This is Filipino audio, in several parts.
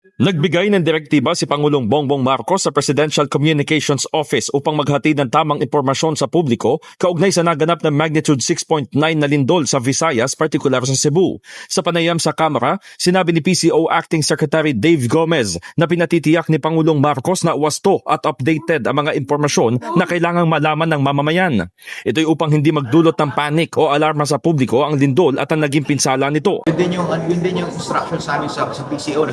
Nagbigay ng direktiba si Pangulong Bongbong Marcos sa Presidential Communications Office upang maghatid ng tamang impormasyon sa publiko kaugnay sa naganap na magnitude 6.9 na lindol sa Visayas, partikular sa Cebu. Sa panayam sa Kamara, sinabi ni PCO Acting Secretary Dave Gomez na pinatitiyak ni Pangulong Marcos na wasto at updated ang mga impormasyon na kailangang malaman ng mamamayan. Ito'y upang hindi magdulot ng panik o alarma sa publiko ang lindol at ang naging pinsala nito. Yun din yung, yun din yung instruction sa amin sa, sa PCO na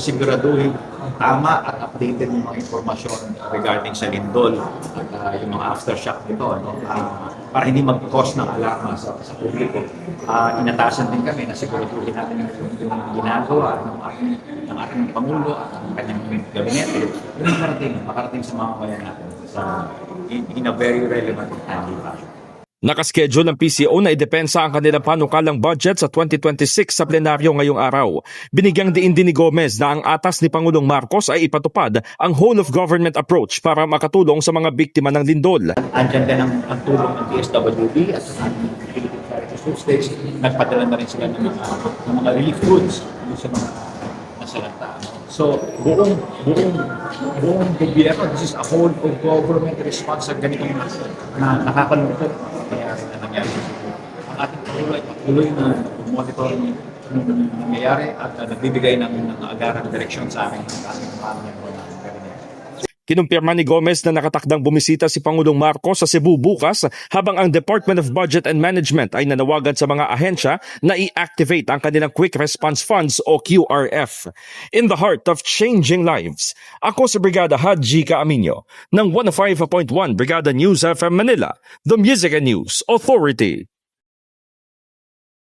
siguraduhin tama at updated yung mga informasyon regarding sa lindol at ah, yung mga aftershock nito. Ano, Ah, para hindi mag-cause ng alarma sa, sa publiko. Ah, inatasan din kami na siguraduhin natin yung, yung ginagawa ng ating, ng ating Pangulo at ng kanyang gabinete yung makarating, makarating sa mga bayan natin sa, in, in a very relevant and timely fashion. Nakaschedule ng PCO na idepensa ang kanilang panukalang budget sa 2026 sa plenaryo ngayong araw. Binigyang diin din ni Gomez na ang atas ni Pangulong Marcos ay ipatupad ang whole of government approach para makatulong sa mga biktima ng lindol. Andyan din ang, ang tulong ng DSWD at Food States. Nagpadala na rin sila ng mga, ng mga relief goods sa mga nasalanta. So, buong, buong, buong gobyerno, this is a whole of government response sa ganitong na nakakalungkot na nangyayari na nangyari sa Cebu. Ang ating Pangulo ay patuloy na monitor ng nangyayari at uh, nagbibigay ng, ng agarang direksyon sa amin ng ating pamilya. Kinumpirma ni Gomez na nakatakdang bumisita si Pangulong Marcos sa Cebu bukas habang ang Department of Budget and Management ay nanawagan sa mga ahensya na i-activate ang kanilang Quick Response Funds o QRF. In the heart of changing lives, ako si Brigada Haji Kaaminyo ng 105.1 Brigada News FM Manila, the Music and News Authority.